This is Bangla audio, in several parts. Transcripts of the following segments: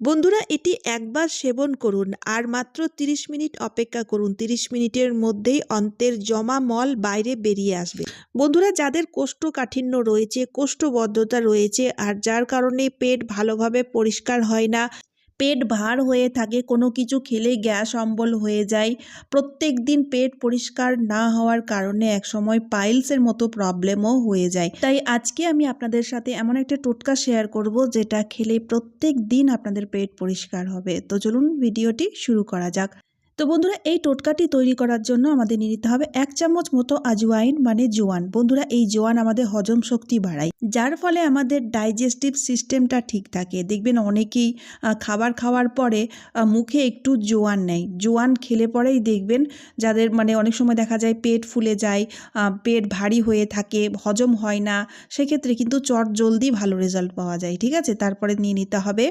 বন্ধুরা, এটি একবার সেবন করুন আর মাত্র 30 মিনিট অপেক্ষা করুন। 30 মিনিটের মধ্যেই অন্তের জমা মল বাইরে বেরিয়ে আসবে। বন্ধুরা, যাদের কোষ্ঠকাঠিন্য রয়েছে কোষ্ঠবদ্ধতা রয়েছে আর যার কারণে পেট ভালোভাবে পরিষ্কার হয় না পেট ভার হয়ে থাকে, কোনো কিছু খেলে গ্যাস অম্বল হয়ে যায়। প্রত্যেক দিন পেট পরিষ্কার না হওয়ার কারণে একসময় পাইলসের মতো প্রবলেমও হয়ে যায়। তাই আজকে আমি আপনাদের সাথে এমন একটা টোটকা শেয়ার করব, যেটা খেলে প্রত্যেক দিন আপনাদের পেট পরিষ্কার হবে। তো চলুন ভিডিওটি শুরু করা যাক। তো বন্ধুরা, এই টোটকাটি তৈরি করার জন্য আমাদের নিয়ে নিতে হবে এক চামচ মতো আজওয়াইন মানে জোয়ান। বন্ধুরা, এই জোয়ান আমাদের হজম শক্তি বাড়ায়, যার ফলে আমাদের ডাইজেস্টিভ সিস্টেমটা ঠিক থাকে। দেখবেন অনেকেই খাবার খাওয়ার পরে মুখে একটু জোয়ান নেয়। জোয়ান খেলে পরেই দেখবেন যাদের মানে অনেক সময় দেখা যায় পেট ফুলে যায় পেট ভারী হয়ে থাকে, হজম হয় না, সেক্ষেত্রে কিন্তু চট জলদি ভালো রেজাল্ট পাওয়া যায়, ঠিক আছে? তারপরে নিয়ে নিতে হবে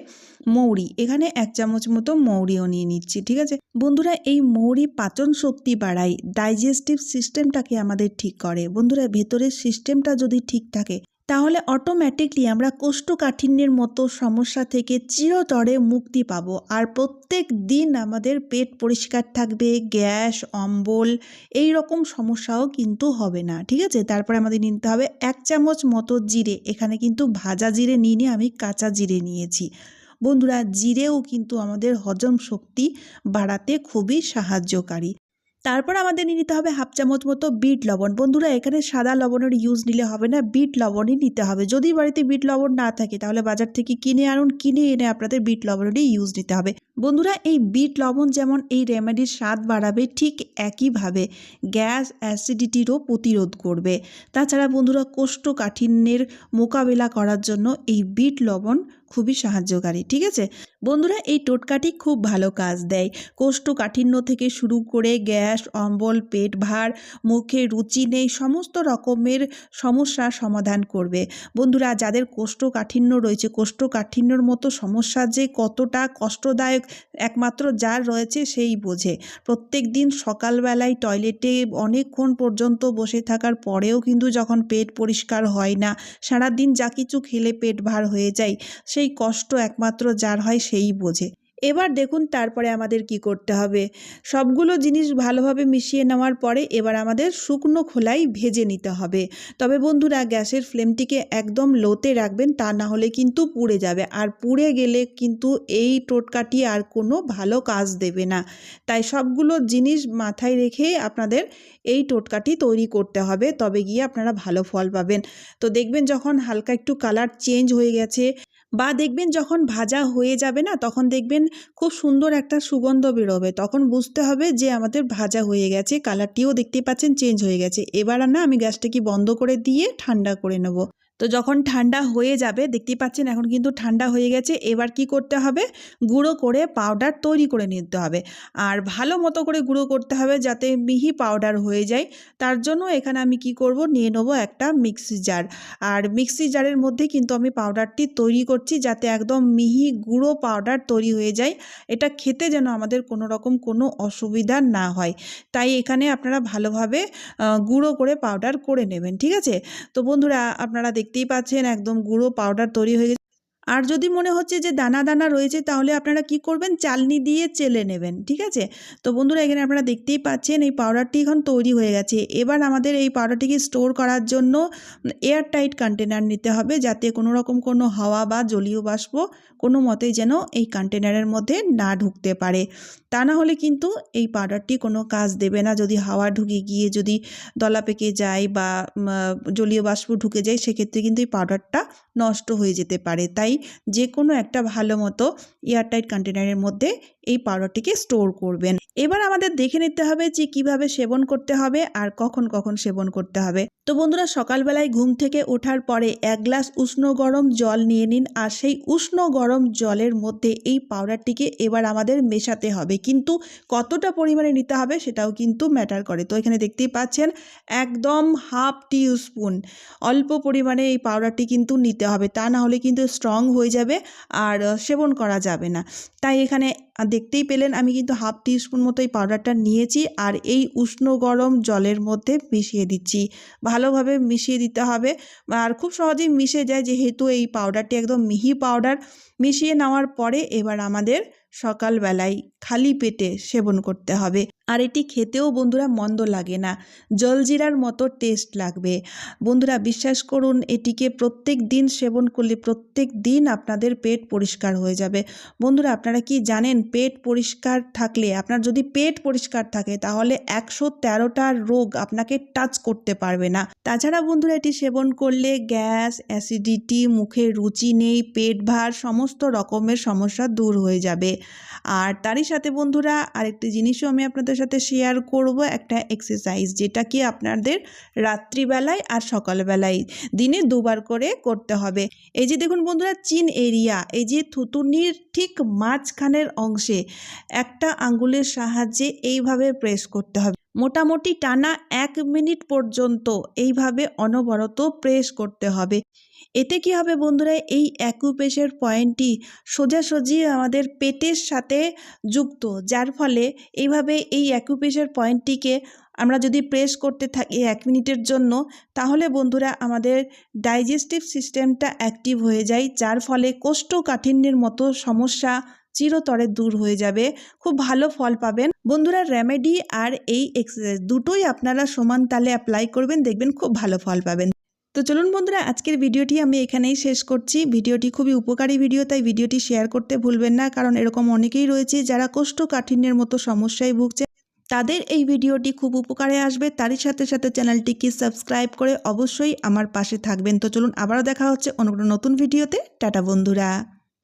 মৌরি। এখানে এক চামচ মতো মৌরিও নিয়ে নিচ্ছি, ঠিক আছে? বন্ধুরা এই মৌরি পাচন শক্তি বাড়ায় ডাইজেস্টিভ সিস্টেমটাকে আমাদের ঠিক করে। বন্ধুরা, ভেতরের সিস্টেমটা যদি ঠিক থাকে, তাহলে অটোমেটিকলি আমরা কোষ্ঠকাঠিন্যের মতো সমস্যা থেকে চিরতরে মুক্তি পাবো। আর প্রত্যেক দিন আমাদের পেট পরিষ্কার থাকবে, গ্যাস, অম্বল, এই রকম সমস্যাও কিন্তু হবে না, ঠিক আছে? তারপরে আমাদের নিতে হবে এক চামচ মতো জিরে। এখানে কিন্তু ভাজা জিরে নিয়ে নিয়ে আমি কাঁচা জিরে নিয়েছি। বন্ধুরা, জিরেও কিন্তু আমাদের হজম শক্তি বাড়াতে খুবই সাহায্যকারী। তারপর আমাদের নিতে হবে হাফ চামচ মতো বিট লবণ। বন্ধুরা, এখানে সাদা লবণের ইউজ নিলে হবে না, বিট লবণই নিতে হবে। যদি বাড়িতে বিট লবণ না থাকে, তাহলে বাজার থেকে কিনে আনুন, কিনে এনে আপনাদের বিট লবণেরই ইউজ নিতে হবে। বন্ধুরা, এই বিট লবণ যেমন এই রেমেডির স্বাদ বাড়াবে, ঠিক একইভাবে গ্যাস অ্যাসিডিটিরও প্রতিরোধ করবে। তাছাড়া বন্ধুরা, কোষ্ঠকাঠিন্যের মোকাবেলা করার জন্য এই বিট লবণ খুবই সাহায্যকারী, ঠিক আছে? বন্ধুরা, এই টোটকাটি খুব ভালো কাজ দেয়। কোষ্ঠকাঠিন্য থেকে শুরু করে গ্যাস, অম্বল, পেট ভার, মুখে রুচি নেই, সমস্ত রকমের সমস্যার সমাধান করবে। বন্ধুরা, যাদের কোষ্ঠকাঠিন্য রয়েছে, কোষ্ঠকাঠিন্যর মতো সমস্যা যে কতটা কষ্টদায়ক একমাত্র যার রয়েছে সেই বোঝে। প্রত্যেক দিন সকালবেলায় টয়লেটে অনেকক্ষণ পর্যন্ত বসে থাকার পরেও কিন্তু যখন পেট পরিষ্কার হয় না, সারাদিন যা কিছু খেলে পেট ভার হয়ে যায়, সেই কষ্ট একমাত্র যার হয় সেই বোঝে। এবার দেখুন তারপরে আমাদের কি করতে হবে। সবগুলো জিনিস ভালোভাবে মিশিয়ে নেওয়ার পরে এবার আমাদের শুকনো খোলাই ভেজে নিতে হবে। তবে বন্ধুরা গ্যাসের ফ্লেমটিকে একদম লোতে রাখবেন তা না হলে কিন্তু পুড়ে যাবে। আর পুড়ে গেলে কিন্তু এই টোটকাটি আর কোনো ভালো কাজ দেবে না। তাই সবগুলো জিনিস মাথায় রেখে আপনাদের এই টোটকাটি তৈরি করতে হবে। তবে গিয়ে আপনারা ভালো ফল পাবেন। তো দেখবেন যখন হালকা একটু কালার চেঞ্জ হয়ে গেছে বা দেখবেন যখন ভাজা হয়ে যাবে না, তখন দেখবেন খুব সুন্দর একটা সুগন্ধ বেরোবে। তখন বুঝতে হবে যে আমাদের ভাজা হয়ে গেছে কালারটিও দেখতে পাচ্ছেন চেঞ্জ হয়ে গেছে। এবার না আমি গ্যাসটা কি বন্ধ করে দিয়ে ঠান্ডা করে নেব। তো যখন ঠান্ডা হয়ে যাবে, দেখতেই পাচ্ছেন এখন কিন্তু ঠান্ডা হয়ে গেছে, এবার কি করতে হবে? গুঁড়ো করে পাউডার তৈরি করে নিতে হবে। আর ভালো মতো করে গুঁড়ো করতে হবে যাতে মিহি পাউডার হয়ে যায়। তার জন্য এখানে আমি কি করব? নিয়ে নেব একটা মিক্সি জার আর মিক্সি জারের মধ্যে কিন্তু আমি পাউডারটি তৈরি করছি যাতে একদম মিহি গুঁড়ো পাউডার তৈরি হয়ে যায়। এটা খেতে যেন আমাদের কোনো রকম কোনো অসুবিধা না হয়। তাই এখানে আপনারা ভালোভাবে গুঁড়ো করে পাউডার করে নেবেন, ঠিক আছে? তো বন্ধুরা, আপনারা দেখতেই পাচ্ছেন একদম গুঁড়ো পাউডার তৈরি হয়ে গেছে। আর যদি মনে হচ্ছে যে দানা দানা রয়েছে, তাহলে আপনারা কি করবেন? চালনি দিয়ে চেলে নেবেন, ঠিক আছে? তো বন্ধুরা, এখানে আপনারা দেখতেই পাচ্ছেন এই পাউডারটি এখন তৈরি হয়ে গেছে। এবার আমাদের এই পাউডারটিকে স্টোর করার জন্য এয়ার টাইট কন্টেনার নিতে হবে, যাতে কোনো রকম কোনো হাওয়া বা জলীয় বাষ্প কোনো মতেই যেন এই কন্টেনারের মধ্যে না ঢুকতে পারে। তা না হলে কিন্তু এই পাউডারটি কোনো কাজ দেবে না। যদি হাওয়া ঢুকে গিয়ে যদি দলা পেকে যায় বা জলীয় বাষ্প ঢুকে যায়, সেক্ষেত্রে কিন্তু এই পাউডারটা নষ্ট হয়ে যেতে পারে। তাই যে কোনো একটা ভালো মতো এয়ারটাইট কন্টেনারের মধ্যে এই পাউডারটিকে স্টোর করবেন। এবার আমাদের দেখে নিতে হবে যে কীভাবে সেবন করতে হবে আর কখন কখন সেবন করতে হবে। তো বন্ধুরা, সকালবেলায় ঘুম থেকে ওঠার পরে এক গ্লাস উষ্ণ গরম জল নিয়ে নিন আর সেই উষ্ণ গরম জলের মধ্যে এই পাউডারটিকে এবার আমাদের মেশাতে হবে। কিন্তু কতটা পরিমাণে নিতে হবে সেটাও কিন্তু ম্যাটার করে। তো এখানে দেখতেই পাচ্ছেন, একদম হাফ টি স্পুন অল্প পরিমাণে এই পাউডারটি কিন্তু নিতে হবে। তা না হলে কিন্তু স্ট্রং হয়ে যাবে আর সেবন করা যাবে না। তাই এখানে আর দেখতেই পেলেন আমি কিন্তু হাফ টিস্পুন মতো এই পাউডারটা নিয়েছি আর এই উষ্ণ গরম জলের মধ্যে মিশিয়ে দিচ্ছি। ভালোভাবে মিশিয়ে দিতে হবে। আর খুব সহজেই মিশে যায় যেহেতু এই পাউডারটি একদম মিহি পাউডার। মিশিয়ে নেওয়ার পরে এবার আমাদের সকালবেলায় খালি পেটে সেবন করতে হবে। আর এটি খেতেও বন্ধুরা মন্দ লাগে না। জলজিরার মতো টেস্ট লাগবে। বন্ধুরা বিশ্বাস করুন, এটিকে প্রত্যেক দিন সেবন করলে প্রত্যেক দিন আপনাদের পেট পরিষ্কার হয়ে যাবে। বন্ধুরা, আপনারা কি জানেন পেট পরিষ্কার থাকলে, আপনার যদি পেট পরিষ্কার থাকে, তাহলে একশো তেরোটা রোগ আপনাকে টাচ করতে পারবে না। তাছাড়া বন্ধুরা, এটি সেবন করলে গ্যাস, অ্যাসিডিটি, মুখে রুচি নেই, পেট ভার সমস্ত রকমের সমস্যা দূর হয়ে যাবে। আর তারই সাথে বন্ধুরা, আরেকটি জিনিসও আমি আপনাদের সাথে শেয়ার করব, একটা এক্সারসাইজ যেটা কি আপনাদের রাত্রিবেলায় আর সকালবেলায় দিনে দুবার করে করতে হবে। এই যে দেখুন বন্ধুরা চীন এরিয়া এই যে থুতুনির ঠিক মাঝখানের অংশে একটা আঙ্গুলের সাহায্যে এইভাবে প্রেস করতে হবে। মোটামুটি টানা এক মিনিট পর্যন্ত এইভাবে অনবরত প্রেস করতে হবে। এতে কি হবে বন্ধুরা? এই অ্যাকুপেশের পয়েন্টটি সোজাসুজি আমাদের পেটের সাথে যুক্ত, যার ফলে এইভাবে এই অ্যাকুপেশের পয়েন্টটিকে আমরা যদি প্রেস করতে থাকি এক মিনিটের জন্য, তাহলে বন্ধুরা আমাদের ডাইজেস্টিভ সিস্টেমটা অ্যাক্টিভ হয়ে যায়, যার ফলে কোষ্ঠকাঠিন্যের মতো সমস্যা চিরতরে দূর হয়ে যাবে। খুব ভালো ফল পাবেন। বন্ধুরা রেমেডি আর এই এক্সারসাইজ দুটোই আপনারা সমান তালে অ্যাপ্লাই করবেন, দেখবেন খুব ভালো ফল পাবেন। তো চলুন বন্ধুরা, আজকের ভিডিওটি আমি এখানেই শেষ করছি। ভিডিওটি খুবই উপকারী ভিডিও, তাই ভিডিওটি শেয়ার করতে ভুলবেন না, কারণ এরকম অনেকেই রয়েছে যারা কোষ্ঠকাঠিন্যের মতো সমস্যায় ভুগছে। তাদের এই ভিডিওটি খুব উপকারে আসবে। তারই সাথে সাথে চ্যানেলটিকে সাবস্ক্রাইব করে অবশ্যই আমার পাশে থাকবেন। তো চলুন, আবারও দেখা হচ্ছে অন্য কোনো নতুন ভিডিওতে। টাটা বন্ধুরা।